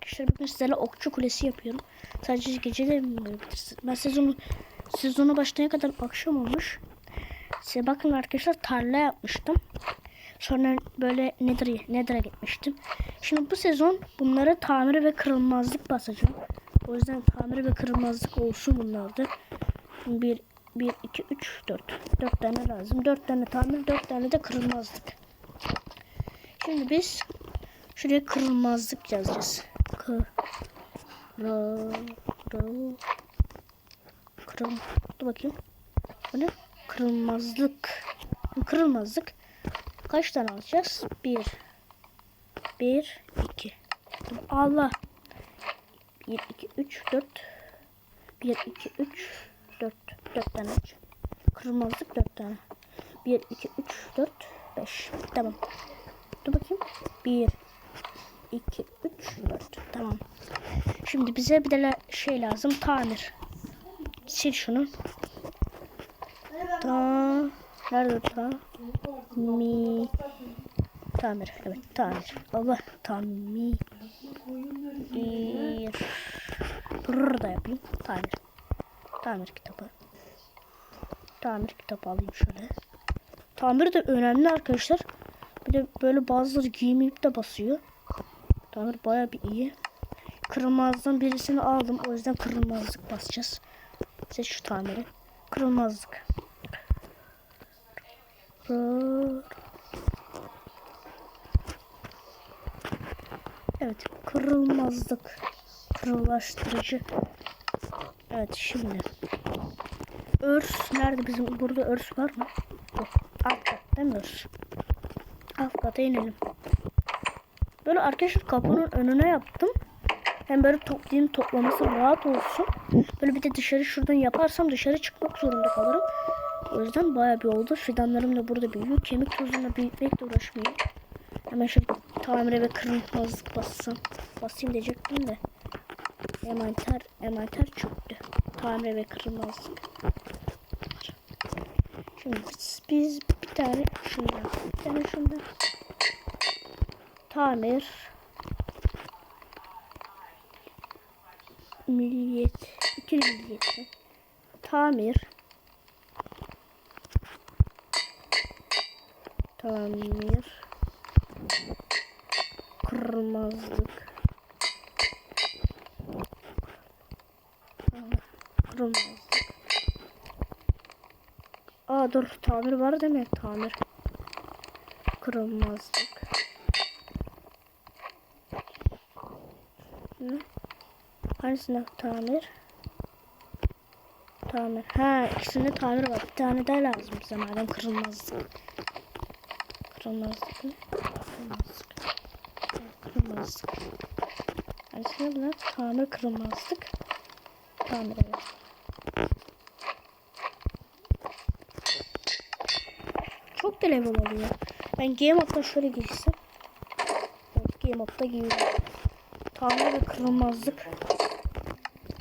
arkadaşlar bugün sizlerle okçu kulesi yapıyorum. Sadece geceleri yapabilirsiniz? Ben sezonu sezona başlayana kadar akşam olmuş. Size bakın arkadaşlar tarla yapmıştım. Sonra böyle Nether'a Nether'a gitmiştim. Şimdi bu sezon bunlara tamir ve kırılmazlık basacağım. O yüzden tamir ve kırılmazlık olsun bunlarda. 1, 1, 2, 3, 4. 4 tane lazım. 4 tane tamir, 4 tane de kırılmazlık. Şimdi biz şuraya kırılmazlık yazacağız. Ra, ra, kırıl, dur bakayım. Bu ne? Kırılmazlık. Kırılmazlık. Kaç tane alacağız? Bir. Bir, iki. Allah. Bir, iki, üç, dört. Bir, iki, üç, dört. Dört tane. Kırılmazlık dört tane. Bir, iki, üç, dört, beş. Tamam. Dur bakayım. Bir, iki, üç, dört. Tamam. Şimdi bize bir la- şey lazım. Tamir. Sil şunu. Ta nerede ta? Mi tamir. Evet tamir. Allah tamir. Burada yapayım. Tamir. Tamir kitabı. Tamir kitabı alayım şöyle. Tamir de önemli arkadaşlar. Bir de böyle bazıları giyimleyip de basıyor. Tamir baya bir iyi. Kırılmazdan birisini aldım. O yüzden kırılmazlık basacağız. Seç şu tamiri. Kırılmazlık. Evet, kırılmazlık. Kırılaştırıcı. Evet, şimdi. Örs nerede bizim? Burada örs var mı? Yok. Alt örs? Alt kata inelim. Böyle arkadaşlar kapının önüne yaptım. Hem böyle toplayayım toplaması rahat olsun. Böyle bir de dışarı şuradan yaparsam dışarı çıkmak zorunda kalırım. O yüzden bayağı bir oldu. Fidanlarım da burada büyüyor. Kemik tozuna büyütmekle uğraşmıyorum. Hemen şöyle tamire ve kırılmazlık bassam. Basayım diyecektim de. Envanter, envanter çöktü. Tamire ve kırılmazlık. Şimdi biz, biz bir tane şundan, bir tane şundan. Tamir. Milliyet. İki milliyet. Tamir. Tamir. Kırmızılık. Kırmızılık. Aa dur tamir var değil mi? Tamir. Kırılmazlık. Ne? Hangisinde tamir? Tamir. Ha ikisinde tamir var. Bir tane daha lazım bize madem mı? Kırılmazlık. Evet, Kırılmazlık. Hangisinde bunlar? Tamir kırılmazlık. Tamir evet. Çok da level oluyor. Ben game modda şöyle girsem. Evet, game modda giriyorum. Tamir ve kırılmazlık.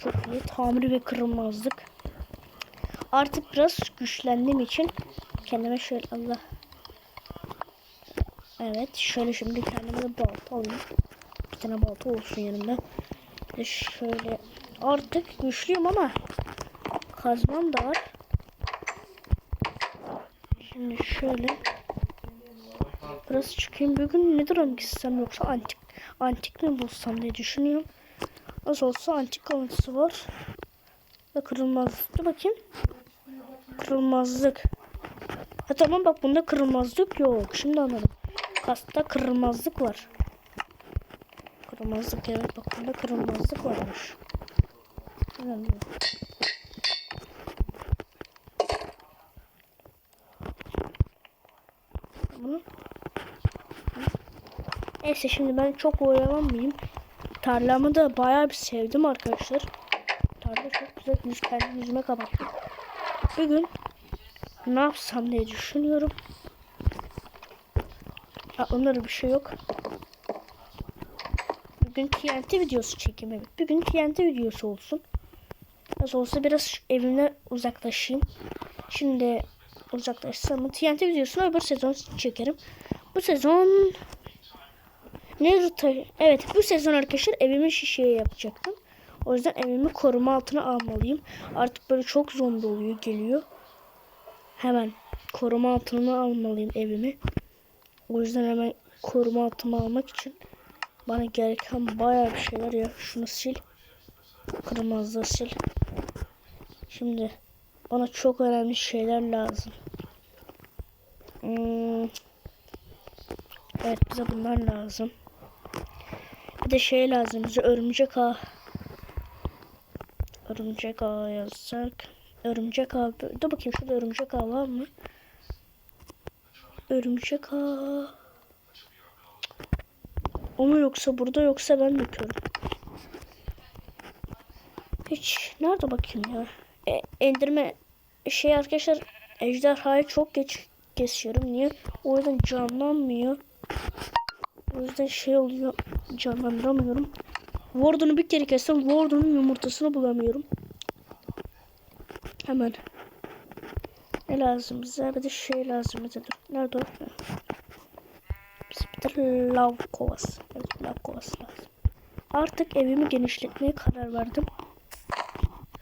Çok iyi. Tamir ve kırılmazlık. Artık biraz güçlendiğim için kendime şöyle Allah. Evet şöyle şimdi kendime de balta alayım. Bir tane balta olsun yanımda. De şöyle artık güçlüyüm ama kazmam da var. Şimdi şöyle biraz çıkayım. Bugün ne durum gitsem yoksa antik antik mi bulsam diye düşünüyorum. Nasıl olsa antik kalıntısı var. Ve kırılmazlık. Dur bakayım. Kırılmazlık. Ha tamam bak bunda kırılmazlık yok. Şimdi anladım. Kasta kırılmazlık var. Kırılmazlık evet bak bunda kırılmazlık varmış. Bunu. Neyse şimdi ben çok oyalanmayayım. Tarlamı da bayağı bir sevdim arkadaşlar. Tarla çok güzel yüz kendi yüzüme kapattım. Bugün ne yapsam diye düşünüyorum. Aklımda da bir şey yok. Bugün TNT videosu çekeyim. Bugün TNT videosu olsun. Nasıl olsa biraz evimden uzaklaşayım. Şimdi uzaklaşsam TNT videosunu öbür sezon çekerim. Bu sezon Naruto. Evet bu sezon arkadaşlar evimi şişeye yapacaktım. O yüzden evimi koruma altına almalıyım. Artık böyle çok zombi oluyor geliyor. Hemen koruma altına almalıyım evimi. O yüzden hemen koruma altına almak için bana gereken bayağı bir şeyler ya. Şunu sil. Kırmızı sil. Şimdi bana çok önemli şeyler lazım. Hmm. Evet bize bunlar lazım. De şey lazım bize örümcek ağ. Örümcek ağ yazsak. Örümcek ağ. Dur bakayım şurada örümcek ağ var mı? Örümcek ağ. O mu yoksa burada yoksa ben körüm? Hiç nerede bakayım ya? E, endirme şey arkadaşlar ejderhayı çok geç kesiyorum. Niye? O yüzden canlanmıyor. O yüzden şey oluyor. Canlandıramıyorum. Warden'ı bir kere kessem Warden'ın yumurtasını bulamıyorum. Hemen. Ne lazım bize? Bir de şey lazım bize. Nerede o? Bize bir de lav kovası. Evet lav kovası lazım. Artık evimi genişletmeye karar verdim.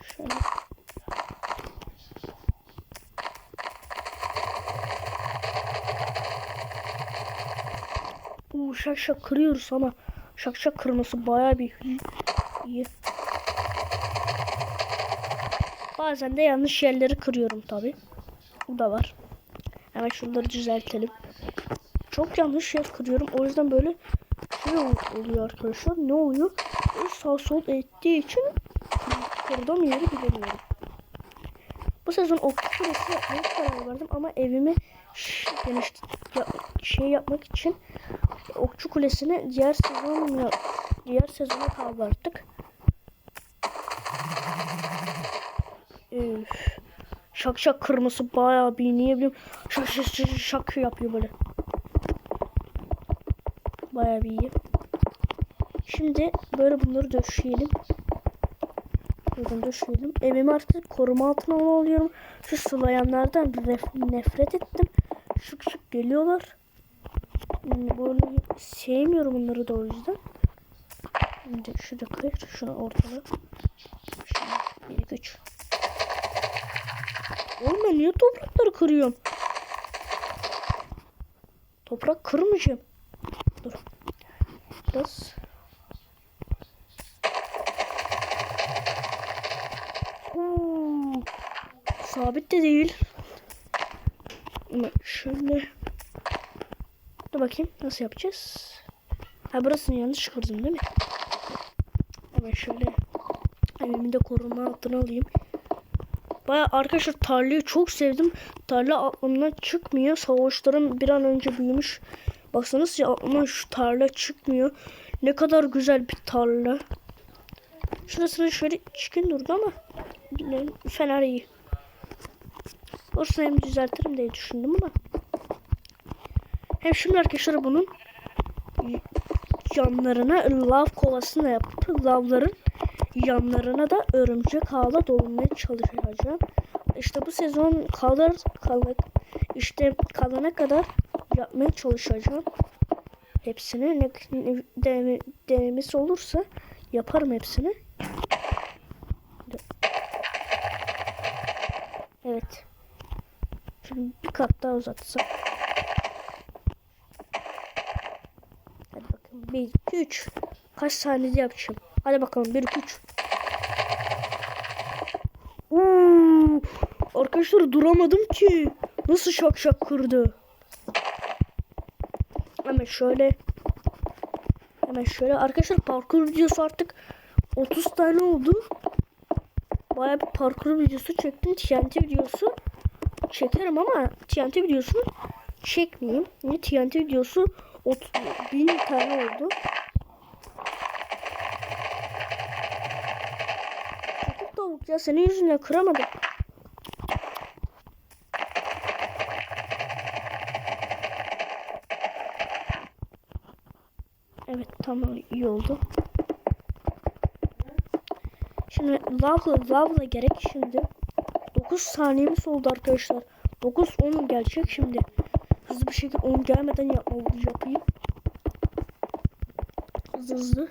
Şöyle. Uuu şak şak kırıyoruz ama şak şak kırması baya bir iyi. Bazen de yanlış yerleri kırıyorum tabi. Bu da var. Hemen şunları düzeltelim. Çok yanlış yer kırıyorum. O yüzden böyle şey oluyor arkadaşlar. Ne oluyor? Sağ sol ettiği için kırdığım yeri bilemiyorum. Bu sezon okçu kulesi yapmaya karar verdim ama evimi geniş ya, şey yapmak için okçu kulesini diğer sezon diğer sezona kaldırdık. Üf. Şak şak kırması bayağı bir niye bileyim şak şak şak, şak yapıyor böyle. Bayağı bir iyi. Şimdi böyle bunları döşeyelim. Buradan döşeyelim. Evimi artık koruma altına alıyorum. Şu sulayanlardan nef- nefret ettim. Şık şık geliyorlar. Hmm, Böyle sevmiyorum onları da o yüzden. Şimdi şurada kır. Şunu ortalığı. Şunu bir güç. Oğlum ben niye toprakları kırıyorum? Toprak kırmayacağım. Dur. Biraz. Hmm. Sabit de değil. Ama şöyle. Dur bakayım nasıl yapacağız? Ha burasını yanlış kırdım değil mi? Hemen şöyle. Evimi de koruma altına alayım. Baya arkadaşlar tarlayı çok sevdim. Tarla aklımdan çıkmıyor. Savaşlarım bir an önce büyümüş. Baksanız ya aklımdan şu tarla çıkmıyor. Ne kadar güzel bir tarla. Şurasını şöyle çirkin durdu ama fener iyi. Orasını hem düzeltirim diye düşündüm ama. Hem şimdi arkadaşlar bunun yanlarına lav kovasını yapıp lavların yanlarına da örümcek ağla dolmaya çalışacağım. İşte bu sezon kalır kalır işte kalana kadar yapmaya çalışacağım. Hepsini ne, ne deneme, denemesi olursa yaparım hepsini. Evet. Şimdi bir kat daha uzatsam. Hadi bakalım. 1, 2, 3. Kaç saniyede yapacağım? Hadi bakalım 1, 2, 3. Uuu, arkadaşlar duramadım ki. Nasıl şak şak kırdı. Hemen şöyle. Hemen şöyle. Arkadaşlar parkur videosu artık 30 tane oldu. Baya bir parkur videosu çektim. TNT videosu çekerim ama TNT videosu çekmeyeyim. Ne TNT videosu 30 bin tane oldu. Çocuk tavuk ya senin yüzünden kıramadım. Evet tamam iyi oldu. Şimdi lavla lavla gerek şimdi. 9 saniyemiz oldu arkadaşlar. 9 10 gelecek şimdi. Hızlı bir şekilde 10 gelmeden yapmalıyım yapayım. hızlı hızlı.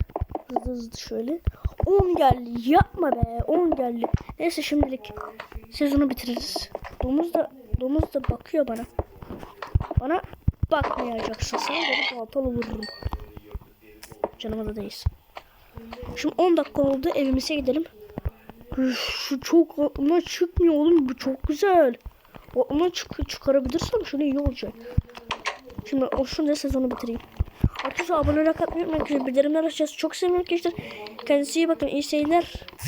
Hızlı hızlı şöyle. 10 geldi. Yapma be. 10 geldi. Neyse şimdilik sezonu bitiririz. Domuz da domuz da bakıyor bana. Bana bakmayacaksın. Sana böyle baltalı vururum. Canıma da değilsin. Şimdi 10 dakika oldu. Evimize gidelim. Üf, Şu çok aklımdan çıkmıyor oğlum. Bu çok güzel. Aklımdan çık çıkarabilirsem şunu iyi olacak. Şimdi o şunu sezonu bitireyim. Arkadaşlar abone olmayı unutmayın. Bildirimler açacağız. Çok seviyorum arkadaşlar. Kendinize iyi bakın. İyi seyirler.